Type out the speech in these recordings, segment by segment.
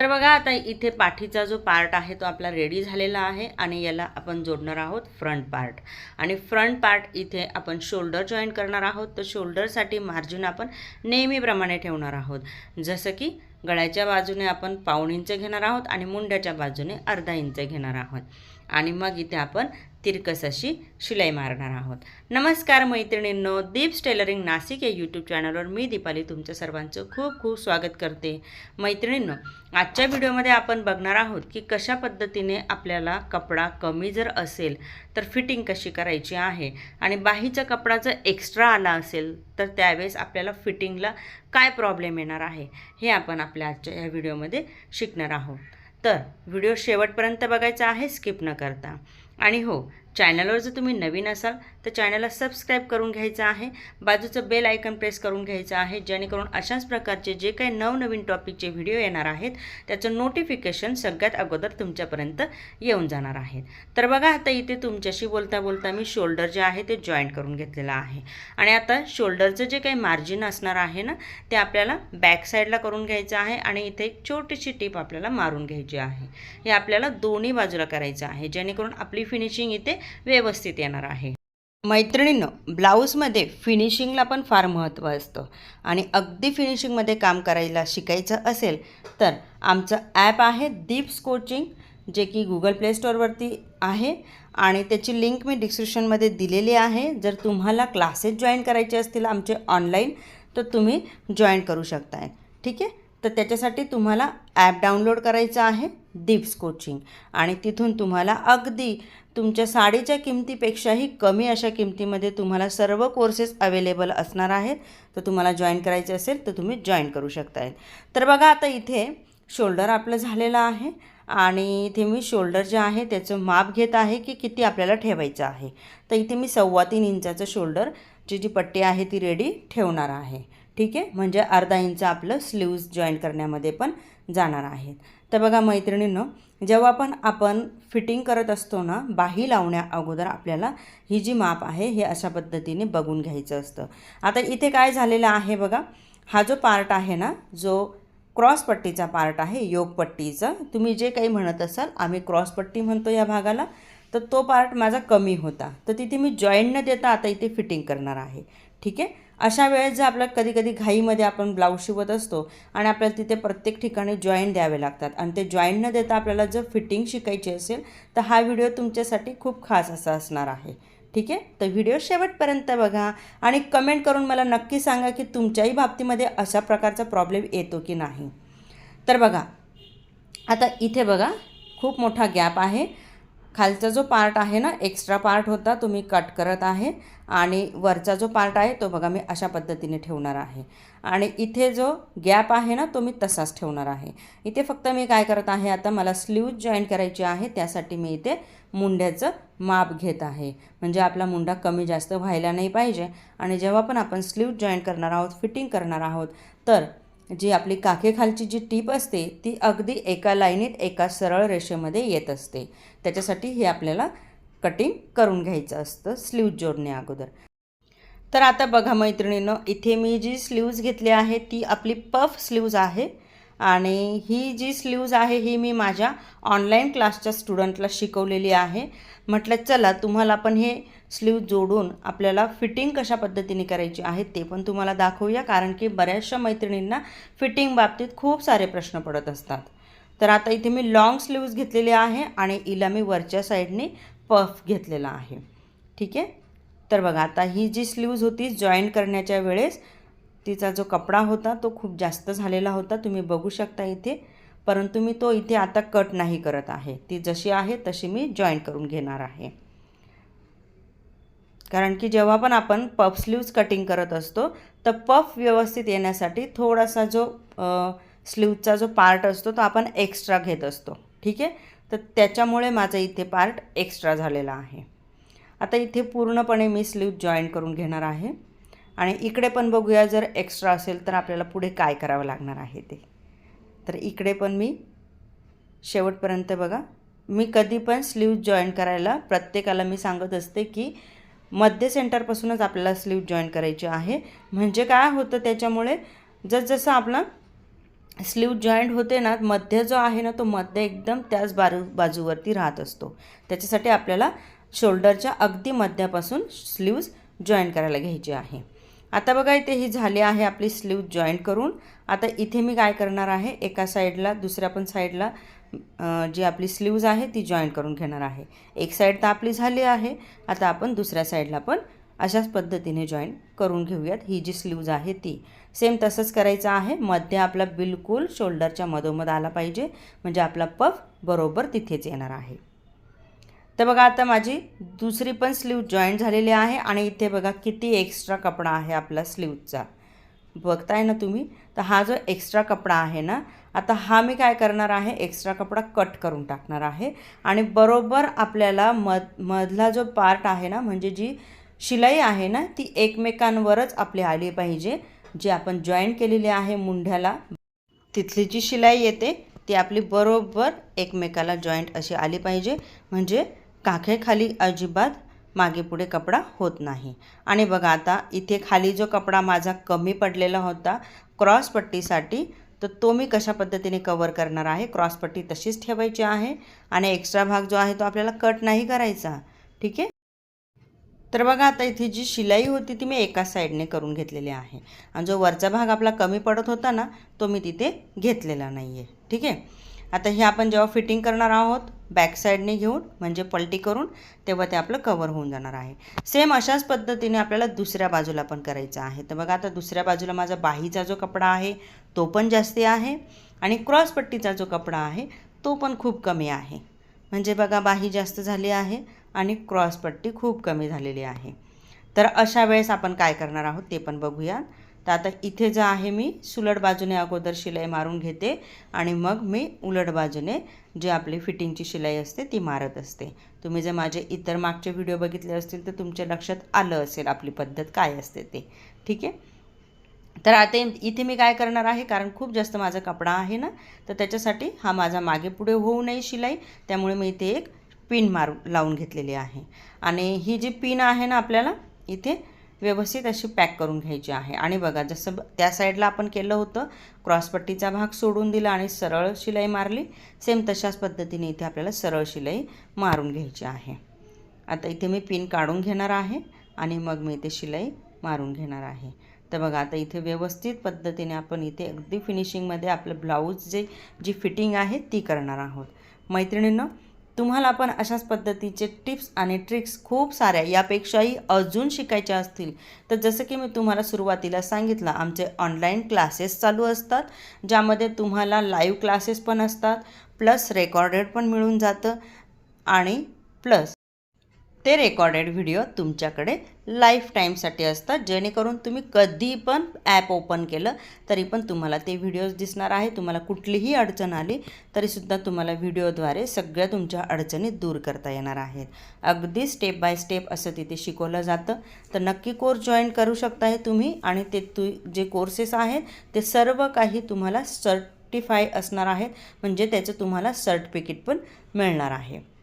तर बघा आता इथे पाठीचा जो पार्ट आहे तो आपला रेडी झालेला आहे आणि याला आपण जोडणार आहोत फ्रंट पार्ट आणि फ्रंट पार्ट इथे आपण शोल्डर जॉईन करणार आहोत. तर शोल्डरसाठी मार्जिन आपण नेहमीप्रमाणे ठेवणार आहोत. जसं की गळ्याच्या बाजूने आपण पाऊण इंच घेणार आहोत आणि मुंड्याच्या बाजूने अर्धा इंच घेणार आहोत. आणि मग इथे आपण तिरकस अशी शिलाई मारणार आहोत. नमस्कार मैत्रिणींनो दीप्स टेलरिंग नाशिक या यूट्यूब चॅनलवर मी दीपाली तुमच्या सर्वांचं खूप खूप स्वागत करते. मैत्रिणींनो आजच्या व्हिडिओमध्ये आपण बघणार आहोत की कशा पद्धतीने आपल्याला कपडा कमी जर असेल तर फिटिंग कशी करायची आहे आणि बाहीचा कपडा जर एक्स्ट्रा आला असेल तर त्यावेळेस आपल्याला फिटिंगला काय प्रॉब्लेम येणार आहे हे आपण आपल्या आजच्या या व्हिडिओमध्ये शिकणार आहोत. तर व्हिडिओ शेवटपर्यंत बघायचा आहे स्किप न करता. आणि हो चॅनलवर जर तुम्ही नवीन असाल तर चॅनलला सबस्क्राईब करून घ्यायचं आहे. बाजूचं बेल आयकन प्रेस करून घ्यायचं आहे जेणेकरून अशाच प्रकारचे जे काही नवनवीन टॉपिकचे व्हिडिओ येणार आहेत त्याचं नोटिफिकेशन सगळ्यात अगोदर तुमच्यापर्यंत येऊन जाणार आहेत. तर बघा आता इथे तुमच्याशी बोलता बोलता मी शोल्डर जे आहे ते जॉईंट करून घेतलेलं आहे. आणि आता शोल्डरचं जे काही मार्जिन असणार आहे ना ते आपल्याला बॅक साईडला करून घ्यायचं आहे आणि इथे एक छोटीशी टीप आपल्याला मारून घ्यायची आहे. हे आपल्याला दोन्ही बाजूला करायचं आहे जेणेकरून आपली फिनिशिंग इथे व्यवस्थित येणार आहे. मैत्रिणीनं ब्लाऊजमध्ये फिनिशिंगला पण फार महत्त्व असतं. आणि अगदी फिनिशिंगमध्ये काम करायला शिकायचं असेल तर आमचं ॲप आहे दीप्स कोचिंग जे की गुगल प्ले स्टोअरवरती आहे. आणि त्याची लिंक मी डिस्क्रिप्शनमध्ये दिलेली आहे. जर तुम्हाला क्लासेस जॉईन करायचे असतील आमचे ऑनलाईन तर तुम्ही जॉईन करू शकताय. ठीक आहे? तर त्याच्यासाठी तुम्हाला ॲप डाउनलोड करायचं आहे. दीप्स कोचिंग आणि तिथून तुम्हाला अगदी तुमच्या साडीच्या किमतीपेक्षाही कमी अशा किमतीमध्ये तुम्हाला सर्व कोर्सेस अवेलेबल असणार आहेत. तर तुम्हाला जॉईन करायचे असेल तर तुम्ही जॉईन करू शकताय. तर बघा आता इथे शोल्डर आपलं झालेलं आहे. आणि इथे मी शोल्डर जे आहे त्याचं माप घेत आहे की किती आपल्याला ठेवायचं आहे. तर इथे मी सव्वा तीन इंचाचं शोल्डरची जी पट्टी आहे ती रेडी ठेवणार आहे. ठीक आहे? म्हणजे अर्धा इंच आपलं स्लीव्ज जॉईन करण्यामध्ये पण जाणार आहेत. तर बघा मैत्रिणीनं जेव्हा पण आपण फिटिंग करत असतो ना बाही लावण्या अगोदर आपल्याला ही जी माप आहे हे अशा पद्धतीने बघून घ्यायचं असतं. आता इथे काय झालेलं आहे बघा हा जो पार्ट आहे ना जो क्रॉसपट्टीचा पार्ट आहे योगपट्टीचा तुम्ही जे काही म्हणत असाल आम्ही क्रॉसपट्टी म्हणतो या भागाला तर तो पार्ट माझा कमी होता. तर तिथे मी जॉईंट न देता आता इथे फिटिंग करणार आहे. ठीक आहे? अशा वेळेस जर आपल्या कधी कधी घाईमध्ये आपण ब्लाऊज शिवत असतो आणि आपल्याला तिथे प्रत्येक ठिकाणी जॉईन द्यावे लागतात. आणि ते जॉईन न देता आपल्याला जर फिटिंग शिकायची असेल तर हा व्हिडिओ तुमच्यासाठी खूप खास असा असणार आहे. ठीक आहे? तर व्हिडिओ शेवटपर्यंत बघा आणि कमेंट करून मला नक्की सांगा की तुमच्याही बाबतीमध्ये अशा प्रकारचा प्रॉब्लेम येतो की नाही. तर बघा आता इथे बघा खूप मोठा गॅप आहे. खालचा जो पार्ट आहे ना एक्स्ट्रा पार्ट होता तो मी कट करत आहे. आणि वरचा जो पार्ट आहे तो बघा मी अशा पद्धतीने ठेवणार आहे. आणि इथे जो गॅप आहे ना तो मी तसाच ठेवणार आहे. इथे फक्त मी काय करत आहे आता मला स्लीव जॉईन करायची आहे त्यासाठी मी इथे मुंड्याचं माप घेत आहे. म्हणजे आपला मुंडा कमी जास्त व्हायला नाही पाहिजे. आणि जेव्हा पण आपण स्लीव जॉईन करणार आहोत फिटिंग करणार आहोत तर जी आपली काखेखालची जी टीप असते ती अगदी एका लाईनीत एका सरळ रेषेमध्ये येत असते. त्याच्यासाठी हे आपल्याला कटिंग करून घ्यायचं असतं स्लीव जोडणे अगोदर. तर आता बघा मैत्रिणीनं इथे मी जी स्लीव्ज घेतली आहे ती आपली पफ स्लीव्ज आहे. आणि ही जी स्लीव्ज आहे ही मी माझ्या ऑनलाईन क्लासच्या स्टुडंटला शिकवलेली आहे. म्हटलं चला तुम्हाला पण हे स्लीव जोडून आपल्याला फिटिंग कशा पद्धतीने करायची आहे ते पण तुम्हाला दाखवूया कारण की बऱ्याचशा मैत्रिणींना फिटिंग बाबतीत खूप सारे प्रश्न पडत असतात. तर आता इथे मी लॉंग स्लीव्ज घेतलेली आहे आणि इला मी वरच्या साईडने पफ घेतलेला आहे. ठीक आहे? तर बघा आता ही जी स्लीव्ज होती जॉईन करण्याच्या वेळेस तिचा जो कपडा होता तो खूप जास्त झालेला होता तुम्ही बघू शकता इथे. परंतु मी तो इथे आता कट नाही करत आहे. ती जशी आहे तशी मी जॉईन करून घेणार आहे. कारण की जेव्हा पण आपण पफ स्लीव्ज कटिंग करत असतो तर पफ व्यवस्थित येण्यासाठी थोडासा जो स्लीवचा जो पार्ट असतो तो आपण एक्स्ट्रा घेत असतो. ठीक आहे? तर त्याच्यामुळे माझं इथे पार्ट एक्स्ट्रा झालेला आहे. आता इथे पूर्णपणे मी स्लीव जॉईन करून घेणार आहे. आणि इकडे पण बघूया जर एक्स्ट्रा असेल तर आपल्याला पुढे काय करावं लागणार आहे ते. तर इकडे पण मी शेवटपर्यंत बघा मी कधी पण स्लीव जॉईन करायला प्रत्येकाला मी सांगत असते की मध्य सेंटरपासूनच आपल्याला स्लीव जॉईन करायची आहे. म्हणजे काय होतं त्याच्यामुळे जसजसं आपला स्लीव जॉईंट होते ना मध्य जो आहे ना तो मध्य एकदम त्याच बाजू बाजूवरती राहत असतो. त्याच्यासाठी आपल्याला शोल्डरच्या अगदी मध्यापासून स्लीव्ज जॉईन करायला घ्यायची आहे. आता बघा इथे ही झाली आहे आपली स्लीव जॉईंट करून. आता इथे मी काय करणार आहे एका साईडला दुसऱ्या पण साईडला जी आपली स्लीव्ज आहे ती जॉईन करून घेणार आहे. एक साईड तर आपली झाली आहे आता आपण दुसऱ्या साईडला पण अशाच पद्धतीने जॉईन करून घेऊयात ही जी स्लीव्ज आहे ती. सेम तसंच करायचं आहे मध्य आपला बिलकुल शोल्डरच्या मधोमध आला पाहिजे म्हणजे आपला पफ बरोबर तिथेच येणार आहे. तर बघा आता माझी दुसरी पण स्लीव जॉईंट झालेली आहे आणि इथे बघा किती एक्स्ट्रा कपडा आहे आपला स्लीवचा बघताय ना तुम्ही? तर हा जो एक्स्ट्रा कपडा आहे ना आता हा मी काय करणार आहे? एक्स्ट्रा कपडा कट करून टाकणार आहे. आणि बरोबर आपल्याला मध मधला जो पार्ट आहे ना म्हणजे जी शिलाई आहे ना ती एकमेकांवरच आपली आली पाहिजे. जी आपण जॉईन केलेली आहे मुंढ्याला तिथली जी शिलाई येते ती आपली बरोबर एकमेकाला जॉईंट अशी आली पाहिजे. म्हणजे काखेखाली अजिबात मागे पुढे कपडा होत नाही. आणि बघा आता इथे खाली जो कपडा माझा कमी पडलेला होता क्रॉस पट्टीसाठी तर तो मी कशा पद्धतीने कवर करणार आहे? क्रॉस पट्टी तशीच ठेवायची आहे आणि एक्स्ट्रा भाग जो आहे तो आपल्याला कट नाही करायचा. ठीक आहे? तर बघा आता इथे जी शिलाई होती ती मी एका साईडने करून घेतलेली आहे. आणि जो वरचा भाग आपला कमी पडत होता ना तो मी तिथे घेतलेला नाही आहे ठीक आहे? आता हे आपण जेव्हा फिटिंग करणार आहोत बॅक साईडने घेऊन म्हणजे पलटी करून तेव्हा ते आपलं कवर होऊन जाणार आहे. सेम अशाच पद्धतीने आपल्याला दुसऱ्या बाजूला पण करायचं आहे. तर बघा आता दुसऱ्या बाजूला माझा बाहीचा जो कपडा आहे तो पण जास्ती आहे आणि क्रॉसपट्टीचा जो कपडा आहे तो पण खूप कमी आहे. म्हणजे बघा बाही जास्त झाली आहे आणि क्रॉसपट्टी खूप कमी झालेली आहे. तर अशा वेळेस आपण काय करणार आहोत ते पण बघूया तर आता इथे जे आहे मी सुलट बाजूने अगोदर शिलाई मारून घेते आणि मग मी उलट बाजूने जी आपली फिटिंगची शिलाई असते ती मारत असते. तुम्ही जर माझे इतर मागचे व्हिडिओ बघितले असतील तर तुमच्या लक्षात आलं असेल आपली पद्धत काय असते ते. ठीक आहे? तर आता इथे मी काय करणार आहे कारण खूप जास्त माझा कपडा आहे ना तर त्याच्यासाठी हा माझा मागे पुढे होऊ नये शिलाई. त्यामुळे मी इथे एक पिन मारू लावून घेतलेली आहे. आणि ही जी पिन आहे ना आपल्याला इथे व्यवस्थित अशी पॅक करून घ्यायची आहे. आणि बघा जसं त्या साईडला आपण केलं होतं क्रॉसपट्टीचा भाग सोडून दिला आणि सरळ शिलाई मारली सेम तशाच पद्धतीने इथे आपल्याला सरळ शिलाई मारून घ्यायची आहे. आता इथे मी पिन काढून घेणार आहे आणि मग मी इथे शिलाई मारून घेणार आहे. तर बघा आता इथे व्यवस्थित पद्धतीने आपण इथे अगदी फिनिशिंगमध्ये आपलं ब्लाऊज जे जी फिटिंग आहे ती करणार आहोत. मैत्रिणींना तुम्हाला पण अशाच पद्धतीचे टिप्स आणि ट्रिक्स खूप साऱ्या यापेक्षाही अजून शिकायच्या असतील. तर जसं की मी तुम्हाला सुरुवातीला सांगितलं आमचे ऑनलाईन क्लासेस चालू असतात ज्यामध्ये तुम्हाला लाईव्ह क्लासेस पण असतात प्लस रेकॉर्डेड पण मिळून जातं आणि प्लस ते रेकॉर्डेड व्हिडिओ तुमच्याकडे लाईफ टाईमसाठी असतात. जेणेकरून तुम्ही कधी पण ॲप ओपन केलं तरी पण तुम्हाला ते व्हिडिओज दिसणार आहे. तुम्हाला कुठलीही अडचण आली तरीसुद्धा तुम्हाला व्हिडिओद्वारे सगळ्या तुमच्या अडचणी दूर करता येणार आहेत. अगदी स्टेप बाय स्टेप असं तिथे शिकवलं जातं. तर नक्की कोर्स जॉईन करू शकता हे तुम्ही आणि ते तु जे कोर्सेस आहेत ते सर्व काही तुम्हाला सर्टिफाय असणार आहेत. म्हणजे त्याचं तुम्हाला सर्टिफिकेट पण मिळणार आहे.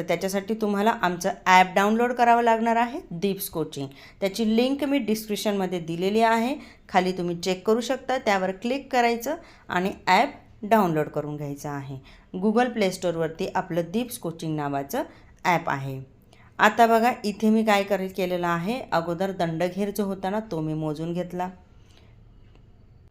तर त्याच्यासाठी तुम्हाला आमचं ॲप डाउनलोड करावं लागणार आहे दीप्स कोचिंग त्याची लिंक मी डिस्क्रिप्शनमध्ये दिलेली आहे. खाली तुम्ही चेक करू शकता त्यावर क्लिक करायचं आणि ॲप डाउनलोड करून घ्यायचं आहे. गुगल प्ले स्टोअरवरती आपलं दीप्स कोचिंग नावाचं ॲप आहे. आता बघा इथे मी काय कर केलेलं आहे. अगोदर दंडघेर जो होता ना तो मी मोजून घेतला.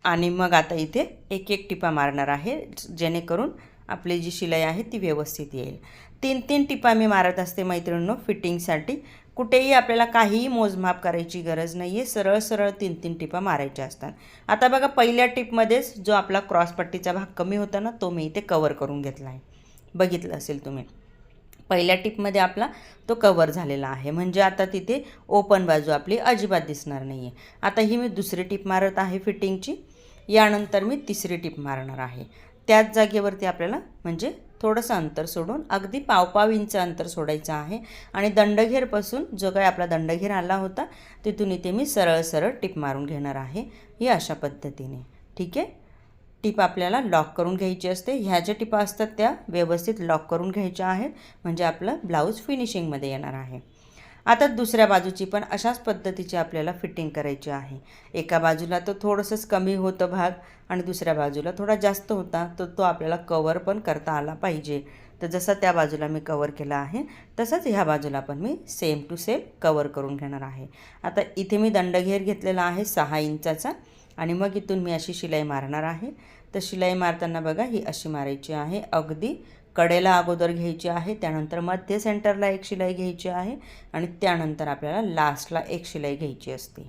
आणि मग आता इथे एक एक टिपा मारणार आहे जेणेकरून आपली जी शिलाई आहे ती व्यवस्थित येईल. तीन तीन टिपा मी मारत असते मैत्रिणींनो फिटिंगसाठी. कुठेही आपल्याला काहीही मोजमाप करायची गरज नाही आहे सरळ सरळ तीन तीन टिपा मारायच्या असतात. आता बघा पहिल्या टिपमध्येच जो आपला क्रॉसपट्टीचा भाग कमी होता ना तो मी इथे कवर करून घेतला आहे. बघितलं असेल तुम्ही. पहिल्या टिपमध्ये आपला तो कवर झालेला आहे. म्हणजे आता तिथे ओपन बाजू आपली अजिबात दिसणार नाही आहे आता ही मी दुसरी टिप मारत आहे फिटिंगची. यानंतर मी तिसरी टिप मारणार आहे. त्याच जागेवरती आपल्याला म्हणजे थोडंसं अंतर सोडून अगदी पावपाव इंच अंतर सोडायचं आहे. आणि दंडघेरपासून जो काय आपला दंडघेर आला होता तिथून इथे मी सरळ सरळ टिप मारून घेणार आहे ही अशा पद्धतीने. ठीक आहे? टिप आपल्याला लॉक करून घ्यायची असते. ह्या ज्या टिपा असतात त्या व्यवस्थित लॉक करून घ्यायच्या आहेत. म्हणजे आपलं ब्लाऊज फिनिशिंगमध्ये येणार आहे. आता दुसऱ्या बाजूची पण अशाच पद्धतीची आपल्याला फिटिंग करायची आहे. एका बाजूला तो थोडंसंच कमी होतं भाग आणि दुसऱ्या बाजूला थोडा जास्त होता तर तो आपल्याला कवर पण करता आला पाहिजे. तर जसं त्या बाजूला मी कवर केला आहे तसंच ह्या बाजूला पण मी सेम टू सेम कवर करून घेणार आहे. आता इथे मी दंडघेर घेतलेला आहे सहा इंचाचा आणि मग इथून मी अशी शिलाई मारणार आहे. तर शिलाई मारताना बघा ही अशी मारायची आहे अगदी कडेला अगोदर घ्यायची आहे त्यानंतर मध्य सेंटरला एक शिलाई घ्यायची आहे आणि त्यानंतर आपल्याला लास्टला एक शिलाई घ्यायची असते.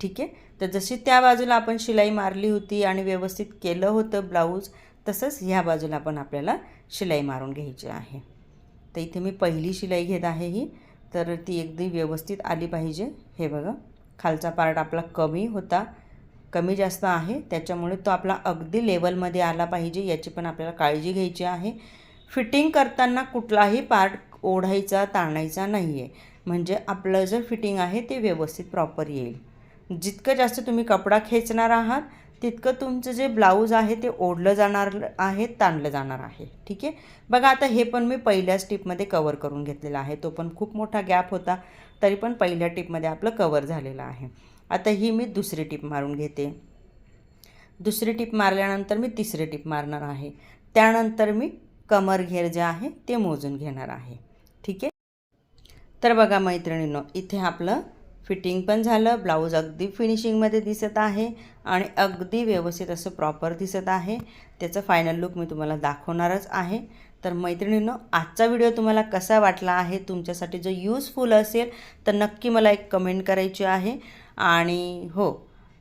ठीक आहे? तर जशी त्या बाजूला आपण शिलाई मारली होती आणि व्यवस्थित केलं होतं ब्लाऊज तसंच ह्या बाजूला पण आपल्याला शिलाई मारून घ्यायची आहे. तर इथे मी पहिली शिलाई घेत आहे ही. तर ती अगदी व्यवस्थित आली पाहिजे. हे बघा खालचा पार्ट आपला कमी होता. कमी जास्त आहे. त्याच्यामुळे तो आपला अगदी लेवलमध्ये आला पाहिजे याची पण आपल्याला काळजी घ्यायची आहे. फिटिंग करताना कुठलाही पार्ट ओढायचा ताणायचा नाही आहे म्हणजे आपलं जे फिटिंग आहे ते व्यवस्थित प्रॉपर येईल. जितकं जास्त तुम्ही कपडा खेचणार आहात तितकं तुमचं जे ब्लाऊज आहे ते ओढलं जाणार आहे ताणलं जाणार आहे. ठीक आहे? बघा आता हे पण मी पहिल्या टिपमध्ये कवर करून घेतलेलं आहे. तो पण खूप मोठा गॅप होता तरी पण पहिल्या टिपमध्ये आपलं कवर झालेलं आहे. आता ही मी दुसरी टीप मारून घेते. दुसरी टिप मारल्यानंतर मी तिसरी टिप मारणार आहे. त्यानंतर मी कमर घेर जे आहे ते मोजून घेणार आहे. ठीक आहे? तर बघा मैत्रिणींनो इथे आपलं फिटिंग पण झालं ब्लाऊज अगदी फिनिशिंगमध्ये दिसत आहे आणि अगदी व्यवस्थित असं प्रॉपर दिसत आहे. त्याचं फायनल लुक मी तुम्हाला दाखवणारच आहे. तर मैत्रिणींनो आजचा व्हिडिओ तुम्हाला कसा वाटला आहे? तुमच्यासाठी जो यूजफुल असेल तर नक्की मला एक कमेंट करायची आहे. आणि हो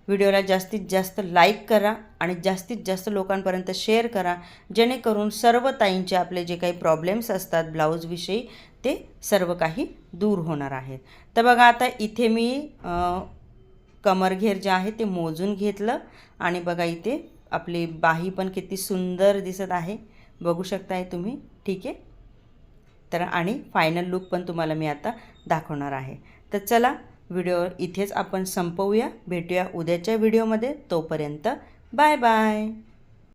व्हिडिओला जास्तीत जास्त लाईक करा आणि जास्तीत जास्त लोकांपर्यंत शेअर करा जेणेकरून सर्व ताईंचे आपले जे काही प्रॉब्लेम्स असतात ब्लाऊजविषयी ते सर्व काही दूर होणार आहेत. तर बघा आता इथे मी कमरघेर जे आहे ते मोजून घेतलं आणि बघा इथे आपली बाही पण किती सुंदर दिसत आहे. बघू शकताय तुम्ही ठीक आहे? तर आणि फायनल लुक पण तुम्हाला मी आता दाखवणार आहे. तर चला व्हिडिओ इथेच आपण संपवूया. भेटूया उद्याच्या व्हिडिओमध्ये. तोपर्यंत बाय बाय.